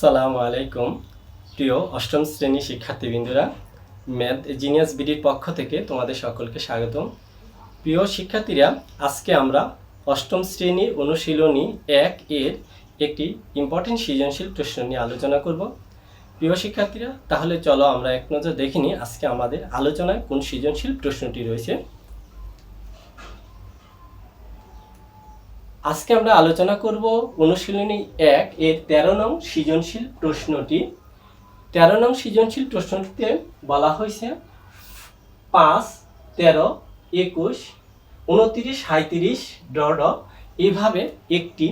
আসসালামু আলাইকুম। প্রিয় অষ্টম শ্রেণি শিক্ষার্থীবৃন্দরা, ম্যাথ জিনিয়াস বিডির পক্ষ থেকে তোমাদের সকলকে স্বাগতম। প্রিয় শিক্ষার্থীরা, আজকে আমরা অষ্টম শ্রেণি অনুশীলনী এক এর একটি ইম্পর্টেন্ট সৃজনশীল প্রশ্ন নিয়ে আলোচনা করব। প্রিয় শিক্ষার্থীরা, তাহলে চলো আমরা এক নজর দেখিনি আজকে আমাদের আলোচনায় কোন সৃজনশীল প্রশ্নটি রয়েছে। আজকে আমরা আলোচনা করব অনুশীলনী এক এর তেরো নং সৃজনশীল প্রশ্নটি। তেরো নং সৃজনশীল প্রশ্নটিতে বলা হয়েছে, পাঁচ, তেরো, একুশ, উনত্রিশ সাঁত্রিশ ডট, এভাবে একটি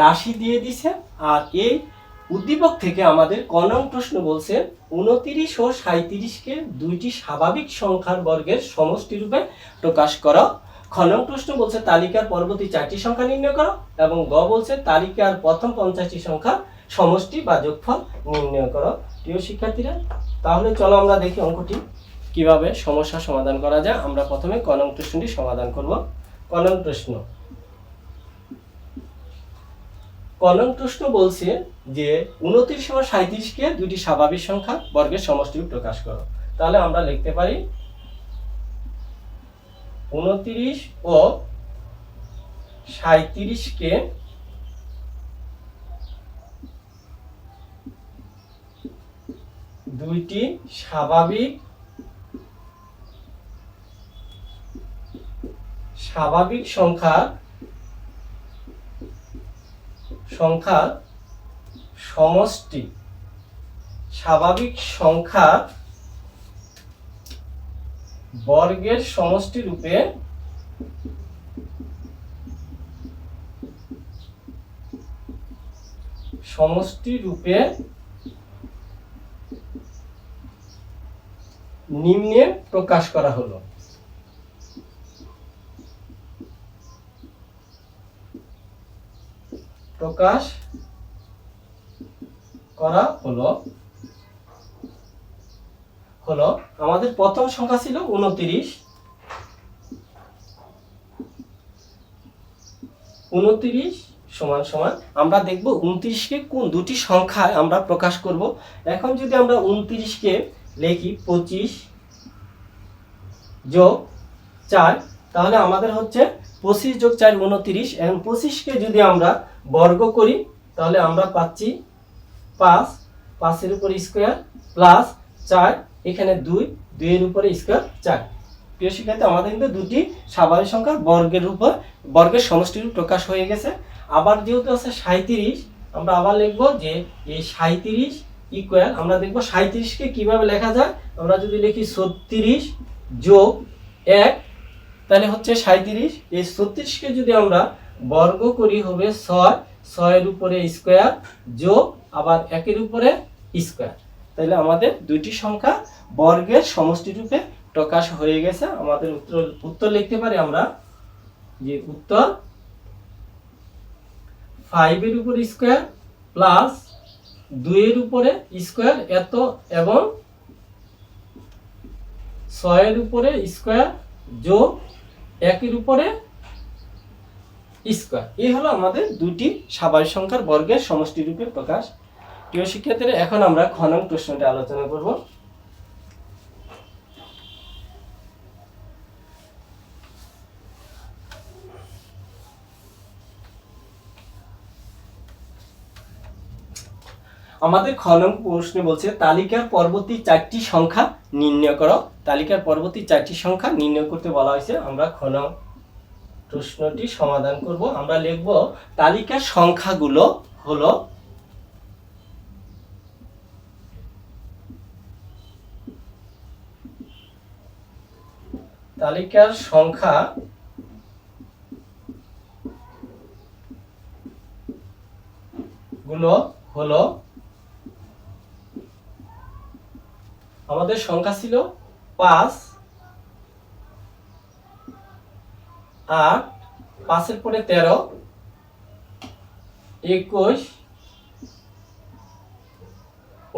রাশি দিয়ে দিছে। আর এই উদ্দীপক থেকে আমাদের ক নং প্রশ্ন বলছে, উনত্রিশ ও সাঁত্রিশকে দুইটি স্বাভাবিক সংখ্যার বর্গের সমষ্টি রূপে প্রকাশ করো। খ নং প্রশ্ন বলছে তালিকার পরবর্তী চারটি সংখ্যা নির্ণয় করো এবং গ বলছে তালিকার প্রথম পঞ্চাশটি সংখ্যা সমষ্টি বা যোগফল নির্ণয় করো। প্রিয় শিক্ষার্থীরা, তাহলে চলো আমরা দেখি অঙ্কটি কীভাবে সমস্যা সমাধান করা যায়। আমরা প্রথমে ক নং প্রশ্নটি সমাধান করব। ক নং প্রশ্ন। ক নং প্রশ্ন বলছে যে উনত্রিশ ও সাঁত্রিশকে দুটি স্বাভাবিক সংখ্যা বর্গের সমষ্টি প্রকাশ করো। তাহলে আমরা লিখতে পারি উনত্রিশ ও সাঁত্রিশকে দুইটি স্বাভাবিক স্বাভাবিক সংখ্যা সংখ্যা সমষ্টি। স্বাভাবিক সংখ্যা বর্গের সমষ্টি রূপে সমষ্টি রূপে নিম্নে প্রকাশ করা হলো। প্রকাশ করা হলো হলো, আমাদের প্রথম সংখ্যা ছিল উনত্রিশ। উনত্রিশ সমান সমান, আমরা দেখব উনত্রিশকে কোন দুটি সংখ্যায় আমরা প্রকাশ করব। এখন যদি আমরা উনত্রিশকে লিখি পঁচিশ যোগ চার, তাহলে আমাদের হচ্ছে পঁচিশ যোগ চার উনত্রিশ, এবং পঁচিশকে যদি আমরা বর্গ করি, তাহলে আমরা পাচ্ছি পাঁচ, পাঁচের উপর স্কোয়ার প্লাস চার এখানে দুই, দুইয়ের উপরে স্কোয়ার চার। প্রিয় শিক্ষার্থী, আমাদের কিন্তু দুটি স্বাভাবিক সংখ্যার বর্গের উপর, বর্গের সমষ্টির প্রকাশ হয়ে গেছে। আবার যেহেতু আছে সাঁত্রিশ আমরা আবার লিখব যে এই সাঁত্রিশ ইকুয়াল আমরা দেখব সাঁত্রিশকে কীভাবে লেখা যায়? আমরা যদি লিখি ছত্রিশ যোগ এক, তাহলে হচ্ছে সাঁত্রিশ এই ছত্রিশকে যদি আমরা বর্গ করি হবে ছয়, ছয়ের উপরে স্কোয়ার যোগ, আবার একের উপরে স্কোয়ার তাহলে আমাদের দুইটি সংখ্যা বর্গের সমষ্টি রূপে প্রকাশ হয়ে গেছে। আমাদের উত্তর উত্তর লিখতে পারি আমরা? যে উত্তর ফাইভের উপর স্কোয়ার প্লাস দুইয়ের উপরে স্কোয়ার এত এবং ছয়ের উপরে স্কোয়ার যোগ একের উপরে স্কোয়ার এই হলো আমাদের দুটি স্বাভাবিক সংখ্যার বর্গের সমষ্টি রূপে প্রকাশ প্রিয় শিক্ষার্থীরা, এখন আমরা খনন প্রশ্নটি আলোচনা করব। আমাদের খনন প্রশ্নে বলছে, তালিকার পরবর্তী চারটি সংখ্যা নির্ণয় করো। তালিকার পরবর্তী চারটি সংখ্যা নির্ণয় করতে বলা হয়েছে। আমরা খনন প্রশ্নটি সমাধান করব। আমরা লিখব, তালিকার সংখ্যাগুলো হলো তালিকার সংখ্যা গুলো হলো, আমাদের সংখ্যা ছিল পাঁচ, আট, পাঁচের পরে তেরো, একুশ,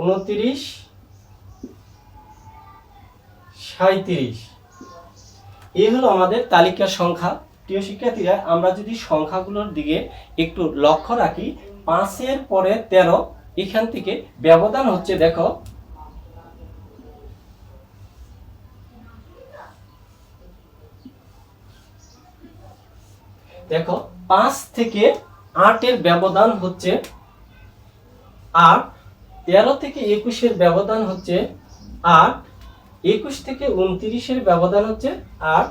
উনত্রিশ সাঁত্রিশ এই হলো আমাদের তালিকার সংখ্যা। প্রিয় শিক্ষার্থীরা, আমরা যদি সংখ্যাগুলোর দিকে একটু লক্ষ্য রাখি, পাঁচের পরে তেরো, এখান থেকে ব্যবধান হচ্ছে দেখো দেখো, পাঁচ থেকে আটের ব্যবধান হচ্ছে আট, তেরো থেকে একুশের ব্যবধান হচ্ছে আট একুশ থেকে উনত্রিশের ব্যবধান হচ্ছে আট,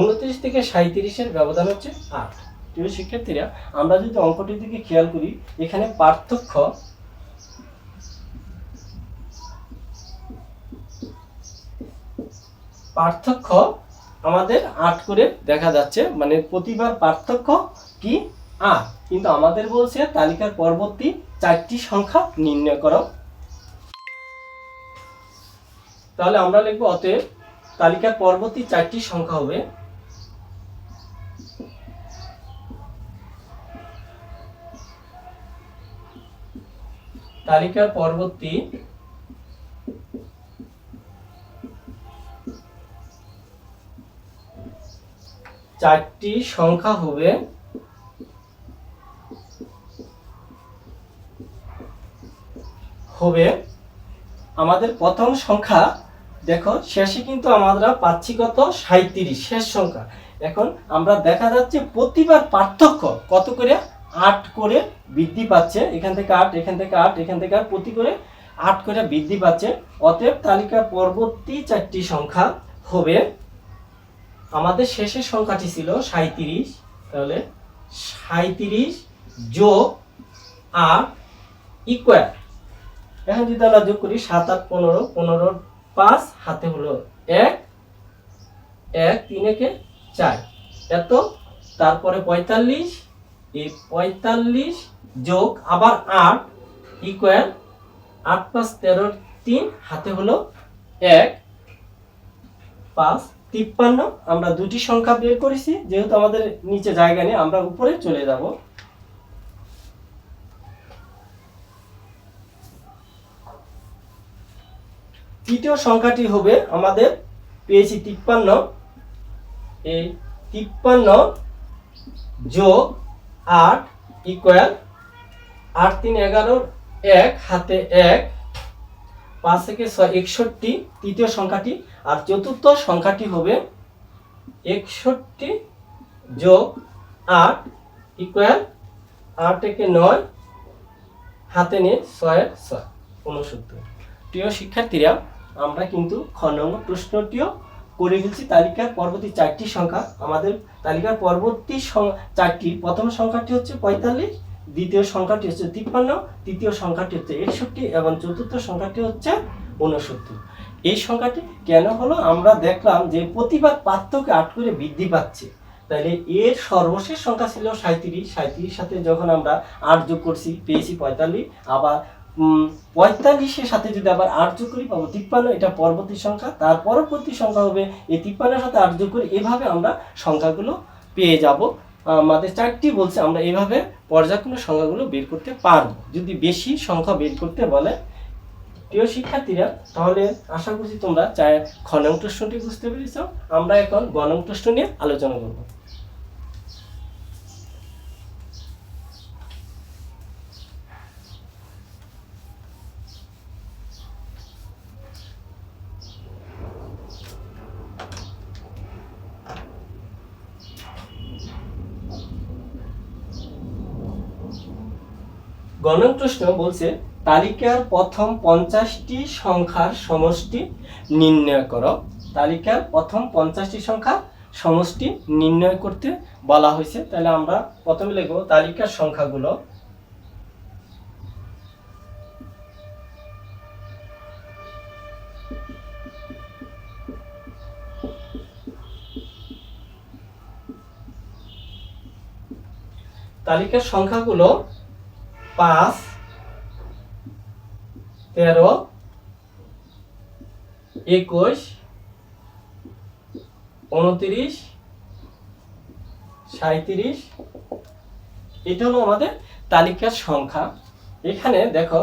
উনত্রিশ থেকে সাঁত্রিশের ব্যবধান হচ্ছে আট। প্রিয় শিক্ষার্থীরা, আমরা যদি অঙ্কটির দিকে খেয়াল করি, এখানে পার্থক্য পার্থক্য আমাদের আট করে দেখা যাচ্ছে মানে প্রতিবার পার্থক্য কি? আট। কিন্তু আমাদের বলছে তালিকার পরবর্তী চারটি সংখ্যা নির্ণয় করো। তাহলে আমরা লিখব অতএব তালিকার পরবর্তী চারটি সংখ্যা হবে। তালিকার পরবর্তী চারটি সংখ্যা হবে হবে আমাদের প্রথম সংখ্যা দেখো, শেষে কিন্তু আমরা পাচ্ছি কত? সাঁত্রিশ শেষ সংখ্যা। এখন আমরা দেখা যাচ্ছে প্রতিবার পার্থক্য কত করে? আট করে বৃদ্ধি পাচ্ছে। এখান থেকে আট, এখান থেকে আট, এখান থেকে আট, প্রতি করে আট করে বৃদ্ধি পাচ্ছে। অতএব তালিকার পরবর্তী চারটি সংখ্যা হবে। আমাদের শেষের সংখ্যাটি ছিল সাঁত্রিশ তাহলে সাঁত্রিশ যোগ আট ইকুয়াল এখন যদি আমরা যোগ করি সাত, আট, পনেরো পনেরো পাঁচ হাতে হলো এক এক, তিন, একে চার। এত, তারপরে পঁয়তাল্লিশ, এই পঁয়তাল্লিশ যোগ আবার আট ইকুয়াল আট পাঁচ তেরো, তিন, হাতে হলো এক। পাঁচ, তিপ্পান্ন, আমরা দুটি সংখ্যা বের করেছি, যেহেতু আমাদের নিচে জায়গা নেই, আমরা উপরে চলে যাব। তৃতীয় সংখ্যাটি হবে আমাদের, পেয়েছি তিপ্পান্ন। এই তিপ্পান্ন যোগ আট ইকুয়াল আট তিন এগারো এক, হাতে এক, পাঁচ থেকে ছয় একষট্টি, তৃতীয় সংখ্যাটি। আর চতুর্থ সংখ্যাটি হবে একষট্টি যোগ আট ইকুয়াল আট একে নয়, হাতে নিয়ে ছয় ছয়, উনসত্তর। প্রিয় শিক্ষার্থীরা আমরা কিন্তু খ নম্বর প্রশ্নটিও করে ফেলছি। তালিকার পরবর্তী চারটি সংখ্যা আমাদের তালিকার পরবর্তী চারটি। প্রথম সংখ্যাটি হচ্ছে পঁয়তাল্লিশ, দ্বিতীয় সংখ্যাটি হচ্ছে তিপ্পান্ন, তৃতীয় সংখ্যাটি হচ্ছে একষট্টি এবং চতুর্থ সংখ্যাটি হচ্ছে ঊনসত্তর। এই সংখ্যাটি কেন হলো? আমরা দেখলাম যে প্রতিবার পার্থক্য আট করে বৃদ্ধি পাচ্ছে। তাহলে এর সর্বশেষ সংখ্যা ছিল সাঁত্রিশ সাঁত্রিশ সাথে যখন আমরা আট যোগ করছি, পেয়েছি পঁয়তাল্লিশ, আবার পঁয়তাল্লিশের সাথে যদি আবার আট যোগ করি, পাবো তিপ্পান্ন, এটা পরবর্তী সংখ্যা। তার পরবর্তী সংখ্যা হবে, এই তিপ্পান্নের সাথে আট যোগ করি এভাবে আমরা সংখ্যাগুলো পেয়ে যাব। আমাদের চারটি বলছে, আমরা এভাবে পর্যায়ক্রমে সংখ্যাগুলো বের করতে পারব। যদি বেশি সংখ্যা বের করতে বলে, প্রিয় শিক্ষার্থীরা, তাহলে আশা করছি তোমরা চায় খনং প্রশ্নটি বুঝতে পেরেছ। আমরা এখন গণং প্রশ্ন নিয়ে আলোচনা করব। গণন প্রশ্ন বলছে, তালিকার প্রথম পঞ্চাশটি সংখ্যার সমষ্টি নির্ণয় করো। তালিকার প্রথম পঞ্চাশটি সংখ্যা সমষ্টি নির্ণয় করতে বলা হয়েছে। তাহলে আমরা প্রথমে লিখব তালিকার সংখ্যাগুলো। তালিকার সংখ্যাগুলো পাঁচ, তেরো, একুশ, উনত্রিশ সাঁত্রিশ এটা হলো আমাদের তালিকার সংখ্যা। এখানে দেখো,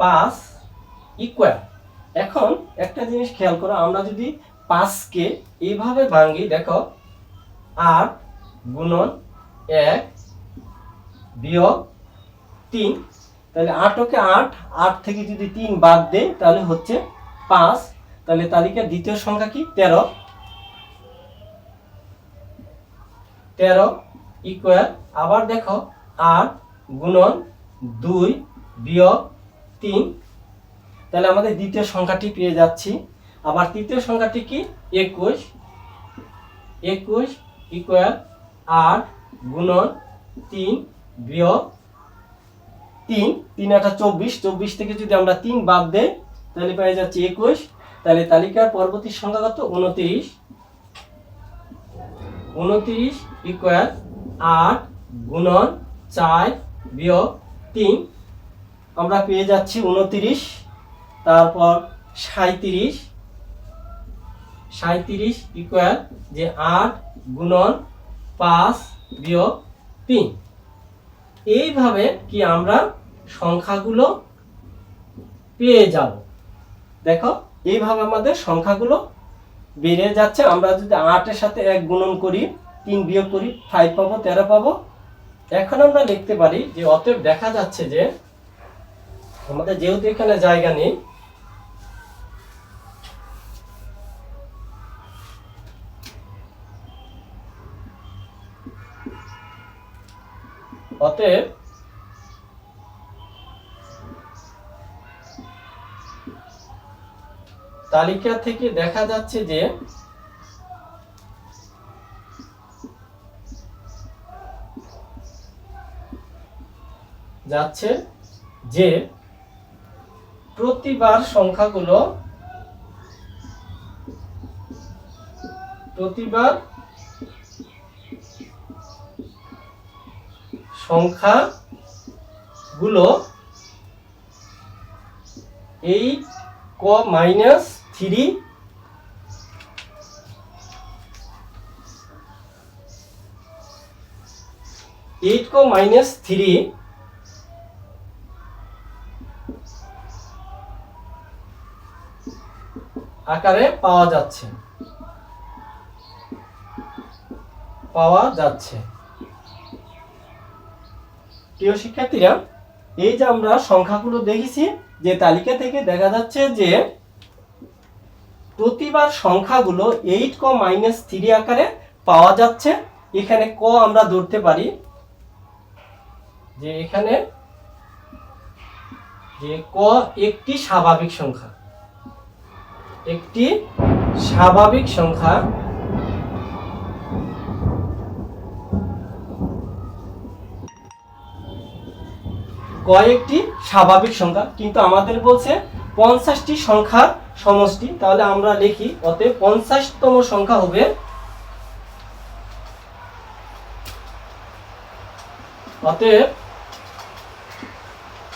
পাঁচ ইকুয়াল এখন একটা জিনিস খেয়াল করো, আমরা যদি পাঁচকে এইভাবে ভাঙি, দেখো, আট গুণন এক বিয়োগ তিন। তাহলে আটকে আট আট থেকে যদি তিন বাদ দেয় তাহলে হচ্ছে পাঁচ। তাহলে তালিকার দ্বিতীয় সংখ্যা কি? তেরো। তেরো ইকুয়াল আবার দেখো, আট গুণন দুই বিয়োগ তিন। তাহলে আমাদের দ্বিতীয় সংখ্যাটি পেয়ে যাচ্ছি। আবার তৃতীয় সংখ্যাটি কি? একুশ। একুশ ইকুয়াল আট গুণন তিন, বিয়োগ তিন। তিন আটা চব্বিশ। চব্বিশ থেকে যদি আমরা তিন বাদ দেই, তাহলে পেয়ে যাচ্ছে একুশ। তাহলে তালিকার পরবর্তী সংখ্যা কত? উনত্রিশ। উনত্রিশ ইকুয়াল আট গুণন চার বিয়োগ তিন। আমরা পেয়ে যাচ্ছি উনত্রিশ। তারপর সাঁত্রিশ সাঁত্রিশ ইকুয়াল যে আট গুণন পাঁচ বিয়োগ তিন। এইভাবে কি আমরা সংখ্যাগুলো পেয়ে যাব? দেখো, এইভাবে আমাদের সংখ্যাগুলো বেড়ে যাচ্ছে। আমরা যদি আটের সাথে এক গুণন করি, তিন বিয়োগ করি ফাইভ পাবো, তেরো পাবো। এখন আমরা লিখতে পারি যে, অতএব দেখা যাচ্ছে যে, আমাদের যেহেতু এখানে জায়গা নেই অতএব তালিকা থেকে দেখা যাচ্ছে যে যাচ্ছে যে প্রতিবার সংখ্যাগুলো প্রতিবার সংখ্যাগুলো এইট ক মাইনাস থ্রি এইট ক মাইনাস থ্রি আকারে পাওয়া যাচ্ছে। পাওয়া যাচ্ছে। প্রিয় শিক্ষার্থীরা, এই যে আমরা সংখ্যাগুলো দেখেছি, যে তালিকা থেকে দেখা যাচ্ছে যে প্রতিবার সংখ্যাগুলো এইট ক মাইনাস থ্রি আকারে পাওয়া যাচ্ছে। এখানে ক আমরা ধরতে পারি। যে এখানে যে ক একটি স্বাভাবিক সংখ্যা। একটি স্বাভাবিক সংখ্যা কয়েকটি স্বাভাবিক সংখ্যা, কিন্তু আমাদের বলছে পঞ্চাশটি সংখ্যার সমষ্টি। তাহলে আমরা লিখি, অতএব পঞ্চাশতম সংখ্যা হবে অতএব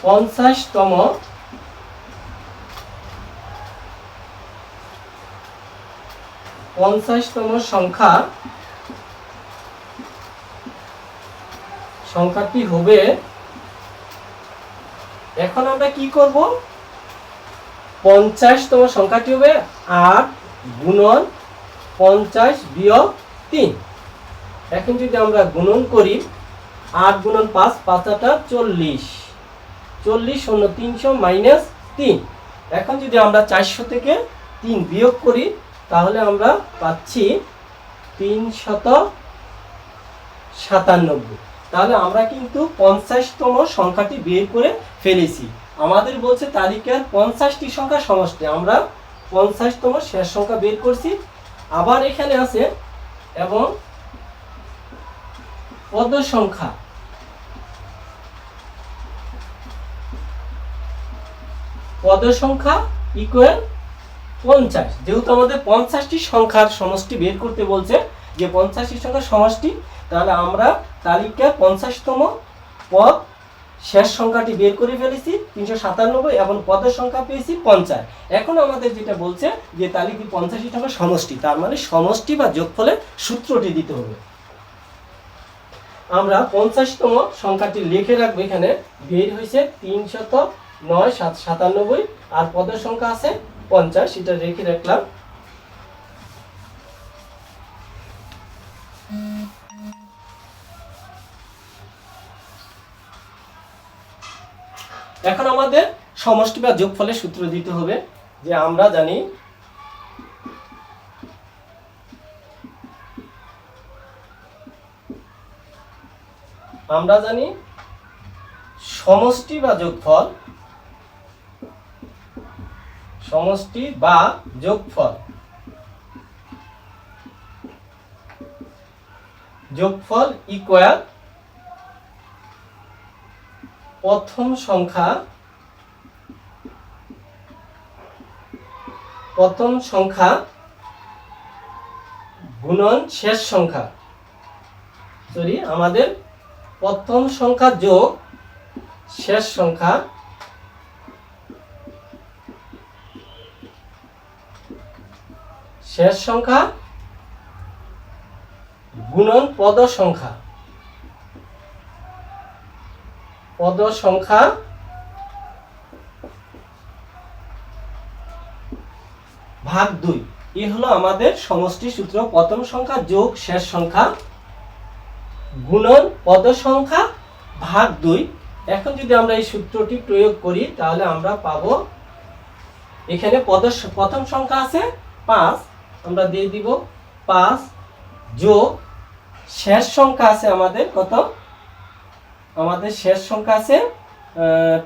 পঞ্চাশতম পঞ্চাশতম সংখ্যা সংখ্যাটি হবে এখন আমরা কি করব? পঞ্চাশতম সংখ্যাটি হবে? আট গুণন পঞ্চাশ বিয়োগ তিন। এখন যদি আমরা গুণন করি, আট গুণন পাঁচ পাঁচাটা চল্লিশ। চল্লিশ শূন্য তিনশো মাইনাস তিন। এখন যদি আমরা চারশো থেকে তিন বিয়োগ করি, তাহলে আমরা পাচ্ছি তিনশত সাতানব্বই। তাহলে আমরা কিন্তু পঞ্চাশতম সংখ্যাটি বের করে ফেলেছি। আমাদের বলছে তালিকার পঞ্চাশটি সংখ্যা সমষ্টি। আমরা পঞ্চাশতম শেষ সংখ্যা বের করছি। আবার এখানে আছে এবং পদ সংখ্যা। পদ সংখ্যা ইকুয়াল পঞ্চাশ। যেহেতু আমাদের পঞ্চাশটি সংখ্যার সমষ্টি বের করতে বলছে যে পঞ্চাশটি সংখ্যার সমষ্টি, তাহলে আমরা তালিকার পঞ্চাশতম পদ। শেষ সংখ্যাটি বের করে ফেলেছি, তিনশো সাতানব্বই এবং পদের সংখ্যা পেয়েছি পঞ্চাশ। এখন আমাদের যেটা বলছে যে তালিকা পঞ্চাশটি সংখ্যার সমষ্টি, তার মানে সমষ্টি বা যোগফলের সূত্রটি দিতে হবে। আমরা পঞ্চাশতম সংখ্যাটি লিখে রাখব এখানে, বের হয়েছে তিনশত নয়, সাত সাতানব্বই, আর পদের সংখ্যা আছে পঞ্চাশ, এটা রেখে রাখলাম। এখন আমাদের সমষ্টি বা যোগফলের সূত্র দিতে হবে যে আমরা জানি আমরা জানি সমষ্টি বা যোগফল, সমষ্টি বা যোগফল যোগফল ইকুয়াল প্রথম সংখ্যা প্রথম সংখ্যা গুণন শেষ সংখ্যা। সরি, আমাদের প্রথম সংখ্যা যোগ, শেষ সংখ্যা শেষ সংখ্যা গুণন পদ সংখ্যা। পদ সংখ্যা ভাগ দুই। এ হলো আমাদের সমষ্টি সূত্র। প্রথম সংখ্যা যোগ, শেষ সংখ্যা গুণন। পদ সংখ্যা ভাগ দুই। এখন যদি আমরা এই সূত্রটি প্রয়োগ করি, তাহলে আমরা পাবো এখানে পদ প্রথম সংখ্যা আছে পাঁচ। আমরা দিয়ে দিব পাঁচ যোগ। শেষ সংখ্যা আছে আমাদের কত? আমাদের শেষ সংখ্যা আছে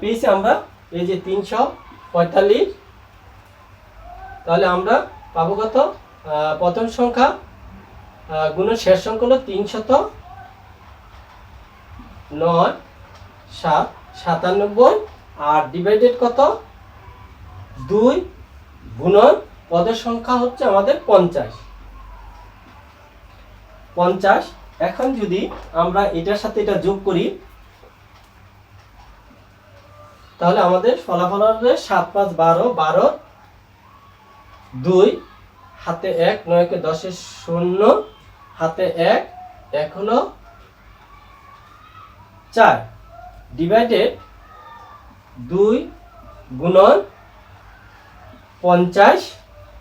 পেয়েছি আমরা, এই যে তিনশো পঁয়তাল্লিশ। তাহলে আমরা পাবো কত? প্রথম সংখ্যা গুণের শেষ সংখ্যা হলো তিনশত নয়, সাত, সাতানব্বই, আর ডিভাইডেড কত? দুই, গুণন, পদের সংখ্যা হচ্ছে আমাদের পঞ্চাশ। পঞ্চাশ, এখন যদি আমরা এটার সাথে এটা যোগ করি তাহলে আমাদের ফলাফল হবে সাত পাঁচ বারো বারো দুই, হাতে এক, নয়কে দশের শূন্য, হাতে এক এক হলো চার। ডিভাইডেড দুই গুণন পঞ্চাশ।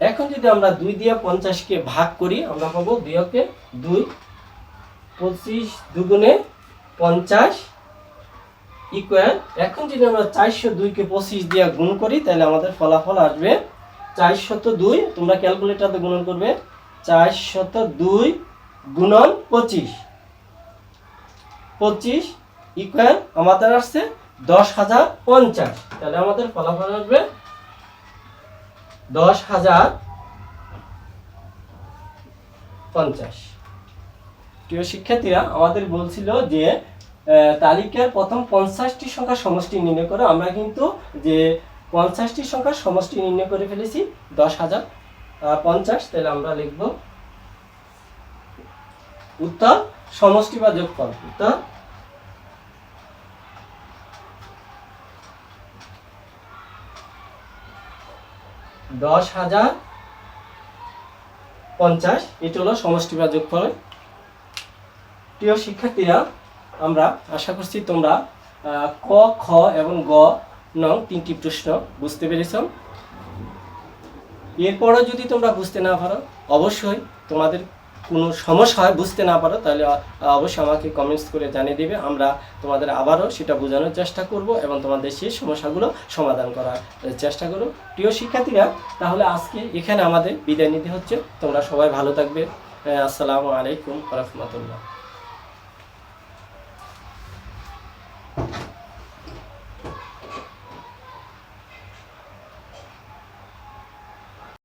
এখন যদি আমরা দুই দিয়ে পঞ্চাশকে ভাগ করি, আমরা পাবো দুই দুইকে দুই, পঁচিশ দুগুণে পঞ্চাশ। ইকুয়াল এখন যদি আমরা চারশো দুইকে পঁচিশ দিয়ে গুণ করি, তাহলে আমাদের ফলাফল আসবে চারশত দুই। তোমরা ক্যালকুলেটারে গুণন করবে চারশত দুই গুণন পঁচিশ। পঁচিশ ইকুয়াল আমাদের আসছে দশ হাজার পঞ্চাশ। তাহলে আমাদের ফলাফল আসবে দশ হাজার পঞ্চাশ। প্রিয় শিক্ষার্থীরা, আমাদের বলছিল যে তালিকার প্রথম পঞ্চাশটি সংখ্যা সমষ্টি নির্ণয় করো। আমরা কিন্তু যে পঞ্চাশটি সংখ্যার সমষ্টি নির্ণয় করে ফেলেছি, দশ হাজার পঞ্চাশ, তাহলে আমরা লিখব উত্তর সমষ্টি বা যোগফল। উত্তর দশ হাজার পঞ্চাশ, এটি হলো সমষ্টি বা যোগফল। প্রিয় শিক্ষার্থীরা আমরা আশা করছি তোমরা ক, খ এবং গ নং তিনটি প্রশ্ন বুঝতে পেরেছ। এরপরও যদি তোমরা বুঝতে না পারো, অবশ্যই তোমাদের কোনো সমস্যা হয় বুঝতে না পারো, তাহলে অবশ্যই আমাকে কমেন্টস করে জানিয়ে দেবে। আমরা তোমাদের আবারও সেটা বোঝানোর চেষ্টা করব এবং তোমাদের সেই সমস্যাগুলো সমাধান করার চেষ্টা করো প্রিয় শিক্ষার্থীরা, তাহলে আজকে এখানে আমাদের বিদায় নিতে হচ্ছে। তোমরা সবাই ভালো থাকবে। আসসালামু আলাইকুম রহমতুল্লাহ। Thank you.